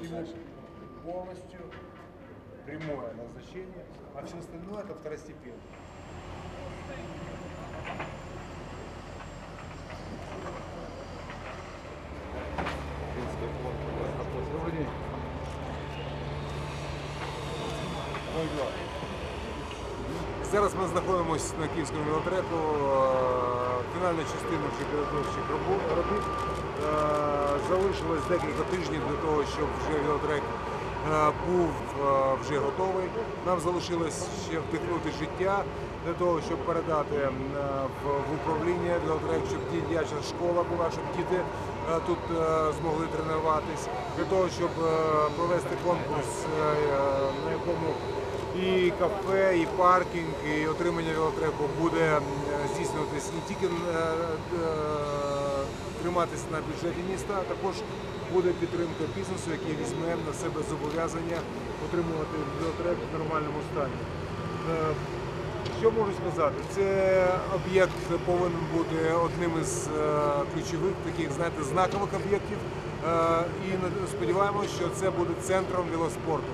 ему полностью прямое назначение, а все остальное это второстепенно. Добрый день. Зараз ми знаходимося на Київському велотреку. Е, Фінальна частина вже підготовчих робо- робіт. Залишилось декілька тижнів для того, щоб вже велотрек е, був е, вже готовий. Нам залишилось ще вдихнути життя для того, щоб передати е, в, управління велотрек, щоб дитяча школа була, щоб діти тут змогли тренуватись, для того, щоб провести конкурс, на якому і кафе, і паркінг, і отримання велотреку буде м, здійснюватись не тільки е, е, триматися на бюджеті міста, а також буде підтримка бізнесу, який візьме на себе зобов'язання отримувати велотрек в нормальному стані. Е, Що можу сказати? Це об'єкт повинен бути одним із е, ключових таких, знаєте, знакових об'єктів. Е, І сподіваємося, що це буде центром велоспорту.